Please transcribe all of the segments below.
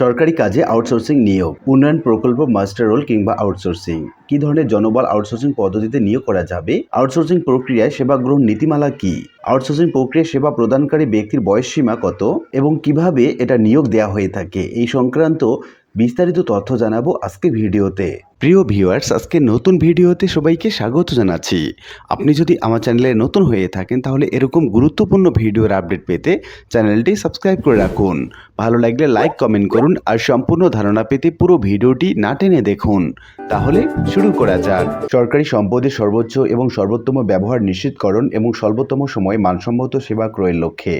সরকারি কাজে আউটসোর্সিং নিয়োগ, উন্নয়ন প্রকল্প মাস্টার রোল কিংবা আউটসোর্সিং কি ধরনের জনবল আউটসোর্সিং পদ্ধতিতে নিয়োগ করা যাবে? আউটসোর্সিং প্রক্রিয়ায় সেবা গ্রহণ নীতিমালা কি? আউটসোর্সিং প্রক্রিয়ায় সেবা প্রদানকারী ব্যক্তির বয়স সীমা কত? এবং কীভাবে এটা নিয়োগ দেওয়া হয়ে থাকে? এই সংক্রান্ত বিস্তারিত তথ্য জানাব আজকে ভিডিওতে। প্রিয় ভিউয়ার্স, আজকে নতুন ভিডিওতে সবাইকে স্বাগত জানাচ্ছি। আপনি যদি আমার চ্যানেলে নতুন হয়ে থাকেন, তাহলে এরকম গুরুত্বপূর্ণ ভিডিওর আপডেট পেতে চ্যানেলটি সাবস্ক্রাইব করে রাখুন। ভালো লাগলে লাইক, কমেন্ট করুন আর সম্পূর্ণ ধারণা পেতে পুরো ভিডিওটি না টেনে দেখুন। তাহলে শুরু করা যাক। সরকারি সম্পদের সর্বোচ্চ এবং সর্বোত্তম ব্যবহার নিশ্চিতকরণ এবং সর্বোত্তম সময়ে মানসম্মত সেবা ক্রয়ের লক্ষ্যে।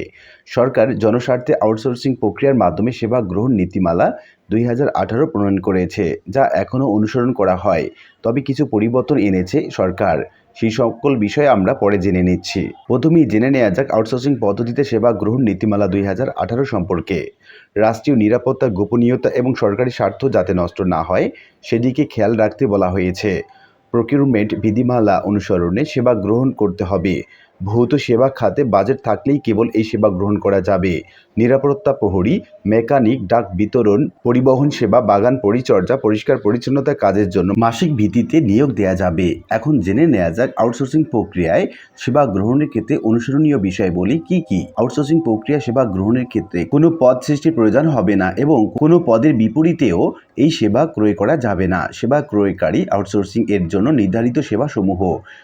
সরকার জনস্বার্থে আউটসোর্সিং প্রক্রিয়ার মাধ্যমে সেবা গ্রহণ নীতিমালা দুই হাজার আঠারো প্রণয়ন করেছে, যা এখনও অনুসরণ করা হয়। তবে কিছু পরিবর্তন এনেছে সরকার। সেই সকল বিষয়ে আমরা পরে জেনে নিচ্ছি। প্রথমেই জেনে নেওয়া যাক আউটসোর্সিং পদ্ধতিতে সেবা গ্রহণ নীতিমালা দুই হাজার আঠারো সম্পর্কে। রাষ্ট্রীয় নিরাপত্তা গোপনীয়তা এবং সরকারি স্বার্থ যাতে নষ্ট না হয়, সেদিকে খেয়াল রাখতে বলা হয়েছে। প্রকিউরমেন্ট বিধিমালা অনুসরণে সেবা গ্রহণ করতে হবে। ভৌত সেবা খাতে বাজেট থাকলেই কেবল এই সেবা গ্রহণ করা যাবে। নিরাপত্তা প্রহরী মেকানিক ডাক বিতরণ, পরিবহন সেবা, বাগান পরিচর্যা, পরিষ্কার পরিচ্ছন্নতা কাজের জন্য মাসিক ভিত্তিতে নিয়োগ দেওয়া যাবে। এখন জেনে নেওয়া যাক আউটসোর্সিং প্রক্রিয়ায় সেবা গ্রহণের ক্ষেত্রে অনুসরণীয় বিষয়গুলি কি কি? আউটসোর্সিং প্রক্রিয়া সেবা গ্রহণের ক্ষেত্রে কোনো পদ সৃষ্টির প্রয়োজন হবে না এবং কোনো পদের বিপরীতেও এই সেবা ক্রয় করা যাবে না। সেবা ক্রয়কারী আউটসোর্সিং এর জন্য নির্ধারিত সেবাসমূহ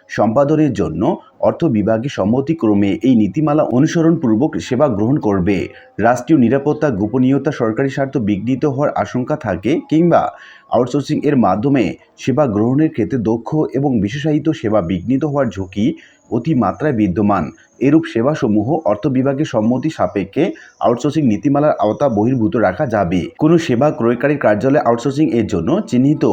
সম্পাদনের জন্য অর্থ বিভাগে সম্মতিক্রমে এই নীতিমালা অনুসরণপূর্বক সেবা গ্রহণ করবে। রাষ্ট্রীয় নিরাপত্তা, গোপনীয়তা, সরকারি স্বার্থ বিঘ্নিত হওয়ার আশঙ্কা থাকে কিংবা আউটসোর্সিং এর মাধ্যমে সেবা গ্রহণের ক্ষেত্রে দক্ষ এবং বিশেষায়িত সেবা বিঘ্নিত হওয়ার ঝুঁকি অতিমাত্রায় বিদ্যমান। এরূপ সেবাসমূহ অর্থ বিভাগের সম্মতি সাপেক্ষে আউটসোর্সিং নীতিমালার আওতা বহির্ভূত রাখা যাবে। কোনো সেবা ক্রয়কারীর কার্যালয়ে আউটসোর্সিং এর জন্য চিহ্নিত।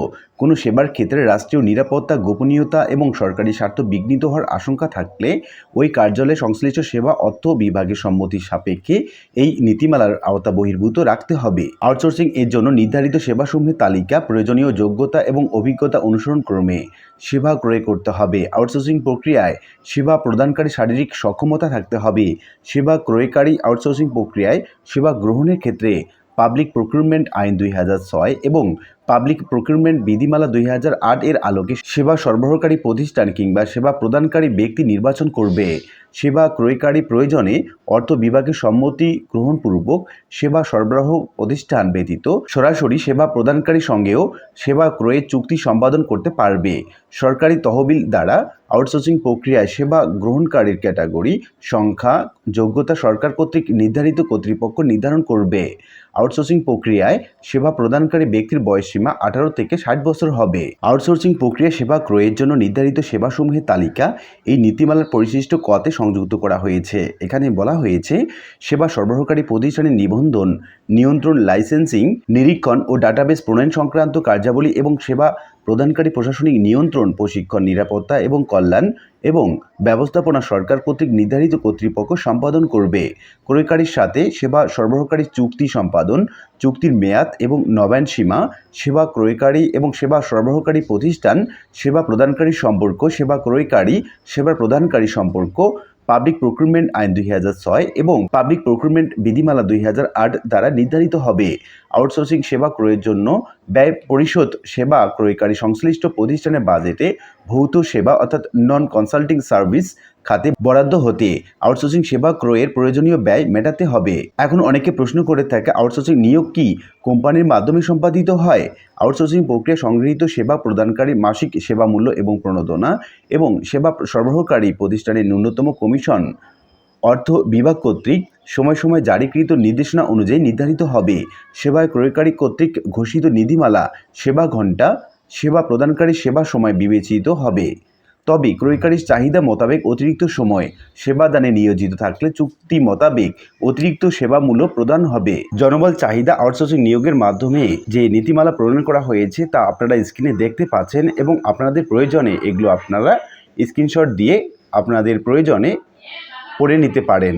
কোনো সেবার ক্ষেত্রে রাষ্ট্রীয় নিরাপত্তা, গোপনীয়তা এবং সরকারি স্বার্থ বিঘ্নিত হওয়ার আশঙ্কা থাকলে ওই কার্যালয়ে সংশ্লিষ্ট সেবা অর্থ বিভাগের সম্মতি সাপেক্ষে এই নীতিমালার আওতা বহির্ভূত রাখতে হবে। আউটসোর্সিং এর জন্য নির্ধারিত সেবাসমূহের তালিকা, প্রয়োজনীয় যোগ্যতা এবং অভিজ্ঞতা অনুসরণ ক্রমে সেবা ক্রয় করতে হবে। আউটসোর্সিং প্রক্রিয়ায় সেবা প্রদানকারী শারীরিক সক্ষমতা থাকতে হবে। সেবা ক্রয়কারী আউটসোর্সিং প্রক্রিয়ায় সেবা গ্রহণের ক্ষেত্রে পাবলিক প্রকিউরমেন্ট আইন দুই হাজার ছয় এবং পাবলিক প্রকিউরমেন্ট বিধিমালা দুই হাজার আট এর আলোকে সেবা সরবরাহকারী প্রতিষ্ঠান কিংবা সেবা প্রদানকারী ব্যক্তি নির্বাচন করবে। সেবা ক্রয়কারী প্রয়োজনে অর্থ বিভাগের সম্মতি গ্রহণপূর্বক সেবা সরবরাহ প্রতিষ্ঠান ব্যতীত সরাসরি সেবা প্রদানকারী সঙ্গেও সেবা ক্রয়ের চুক্তি সম্পাদন করতে পারবে। সরকারি তহবিল দ্বারা আউটসোর্সিং প্রক্রিয়ায় সেবা গ্রহণকারীর ক্যাটাগরি, সংখ্যা, যোগ্যতা সরকার কর্তৃক নির্ধারিত কর্তৃপক্ষ নির্ধারণ করবে। আউটসোর্সিং প্রক্রিয়ায় সেবা প্রদানকারী ব্যক্তির বয়সসীমা আঠারো থেকে ষাট বছর হবে। আউটসোর্সিং প্রক্রিয়া সেবা ক্রয়ের জন্য নির্ধারিত সেবাসমূহের তালিকা এই নীতিমালার পরিশিষ্ট কতে সংযুক্ত করা হয়েছে। এখানে বলা হয়েছে, সেবা সরবরাহকারী প্রতিষ্ঠানের নিবন্ধন, নিয়ন্ত্রণ লাইসেন্সিং নিরীক্ষণ ও ডাটাবেস প্রণয়ন সংক্রান্ত কার্যাবলী এবং সেবা প্রদানকারী প্রশাসনিক নিয়ন্ত্রণ, প্রশিক্ষণ, নিরাপত্তা এবং কল্যাণ এবং ব্যবস্থাপনা সরকার কর্তৃক নির্ধারিত কর্তৃপক্ষ সম্পাদন করবে। ক্রয়কারীর সাথে সেবা সরবরাহকারী চুক্তি সম্পাদন, চুক্তির মেয়াদ এবং নবায়ন সীমা, সেবা ক্রয়কারী এবং সেবা সরবরাহকারী প্রতিষ্ঠান, সেবা প্রদানকারী সম্পর্ক, সেবা ক্রয়কারী, সেবা প্রদানকারী সম্পর্ক পাবলিক প্রক্রুটমেন্ট আইন দুই হাজার ছয় এবং পাবলিক প্রক্রুটমেন্ট বিধিমালা দুই হাজার আট দ্বারা নির্ধারিত হবে। আউটসোর্সিং সেবা ক্রয়ের জন্য ব্যয় পরিশোধ সেবা ক্রয়কারী সংশ্লিষ্ট প্রতিষ্ঠানের বাজেটে ভৌত সেবা অর্থাৎ নন কনসাল্টিং সার্ভিস খাতে বরাদ্দ হতে আউটসোর্সিং সেবা ক্রয়ের প্রয়োজনীয় ব্যয় মেটাতে হবে। এখন অনেকে প্রশ্ন করে থাকে, আউটসোর্সিং নিয়োগ কি কোম্পানির মাধ্যমে সম্পাদিত হয়? আউটসোর্সিং প্রক্রিয়া সংগৃহীত সেবা প্রদানকারী মাসিক সেবা মূল্য এবং প্রণোদনা এবং সেবা সরবরাহকারী প্রতিষ্ঠানের ন্যূনতম কমিশন। অর্থ বিভাগ কর্তৃক সময় সময় জারিকৃত নির্দেশনা অনুযায়ী নির্ধারিত হবে। সেবায় ক্রয়কারী কর্তৃক ঘোষিত নিধিমালা, সেবা ঘণ্টা, সেবা প্রদানকারী সেবা সময় বিবেচিত হবে। তবে ক্রয়কারীর চাহিদা মোতাবেক অতিরিক্ত সময় সেবাদানে নিয়োজিত থাকলে চুক্তি মোতাবেক অতিরিক্ত সেবা মূল্য প্রদান হবে। জনবল চাহিদা আউটসোর্সিং নিয়োগের মাধ্যমে যে নীতিমালা প্রণয়ন করা হয়েছে তা আপনারা স্ক্রিনে দেখতে পাচ্ছেন এবং আপনাদের প্রয়োজনে এগুলো আপনারা স্ক্রিনশট দিয়ে আপনাদের প্রয়োজনে পড়ে নিতে পারেন।